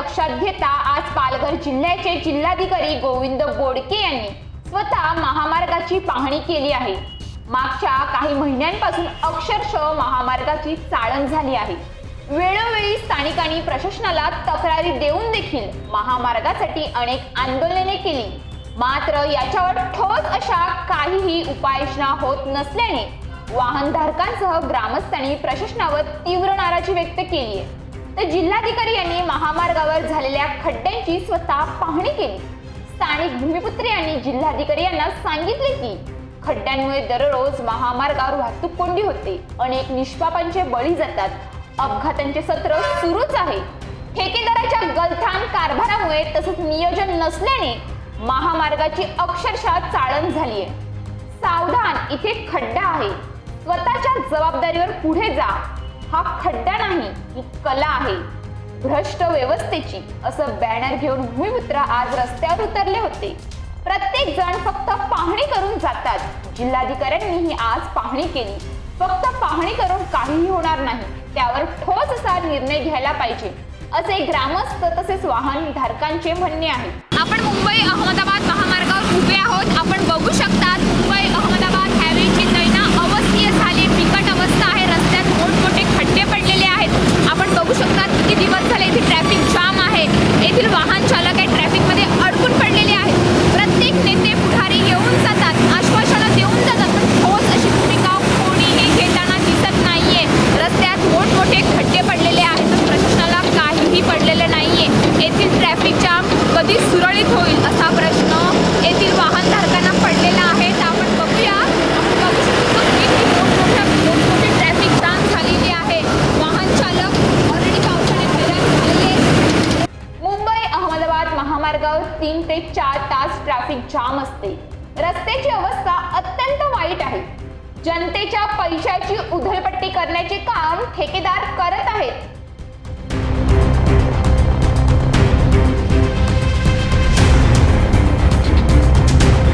लक्षात घेता आज पालघर जिल्ह्याचे जिल्हाधिकारी गोविंद बोडके यांनी स्वतः महामार्गाची पाहणी केली आहे. मागच्या काही महिन्यांपासून अक्षरशः महामार्गाची चाळण झाली आहे. वेळोवेळी स्थानिकांनी प्रशासनाला तक्रारी देऊन देखील महामार्गासाठी अनेक आंदोलने केली. मात्र याच्यावर ठोस अशा काहीही उपाययोजना होत नसल्याने वाहनधारकांसह ग्रामस्थांनी प्रशासनावर तीव्र नाराजी व्यक्त केली आहे. तर जिल्हाधिकारी यांनी महामार्गावर झालेल्या खड्ड्यांची स्वतः पाहणी केली. स्थानिक भूमिपुत्र यांनी जिल्हाधिकारी यांना सांगितले की खड्ड्यांमुळे दररोज महामार्गावर वाहतूक कोंडी होते. अनेक निष्पापांचे बळी जातात. अपघातांचे सत्र सुरूच आहे. ठेकेदाराच्या गलथान कारभारामुळे तसंच नियोजन नसल्याने महामार्गाची अक्षरशः चाळण झाली आहे सावधान इथे खड्डा आहे. स्वतःच्या जबाबदारीवर पुढे जा. हा खड्डा नाही ही कला आहे. भ्रष्ट व्यवस्थेची असं बॅनर घेऊन भूमिपुत्र आज रस्त्यावर उतरले होते. प्रत्येक जण फक्त पाहणी करून जातात. जिल्हाधिकाऱ्यांनीही आज पाहणी केली. फक्त पाहणी करून काहीही होणार नाही. त्यावर ठोस असा निर्णय घ्यायला पाहिजे. असे ग्रामस्थ तसेच वाहन धारकांचे म्हणणे आहे. आपण मुंबई अहमदाबाद महामार्गावर उभे आहोत आपण बघू शकता मुंबई अहमदाबाद हायवेची दैना अवस्थीय झाली बिकट अवस्था आहे रस्त्यात मोठमोठे खड्डे पडलेले आहेत आपण बघू शकता किती दिवस झाले इथे ट्रॅफिक जाम आहे येथील वाहन चालक आहे ट्रॅफिकमध्ये अडकून पडलेले आहेत प्रत्येक नेते पुढारी येऊन जातात आश्वासनं देऊन जातात पण ठोस अशी भूमिका कोणीही घेताना दिसत नाहीये रस्त्यात मोठमोठे खड्डे पडलेले आहेत पण प्रशासनाला काहीही पडलेलं नाहीये येथील ट्रॅफिक जाम कधी सुरळीत होईल असा प्रश्न येथील वाहनधारकांना पडलेला आहे तर आपण बघूया आपण बघू शकतो किती मोठमोठ्या मोठमोठी ट्रॅफिक जाम झालेली आहे वाहन चालक ऑलरेडी पावसाने हैराण झालेले आहेत. मुंबई महामार्गावर तीन ते चार तास ट्रॅफिक जाम असते. रस्त्याची अवस्था अत्यंत वाईट आहे. जनतेच्या पैशाची उधळपट्टी करण्याचे काम ठेकेदार करत आहेत.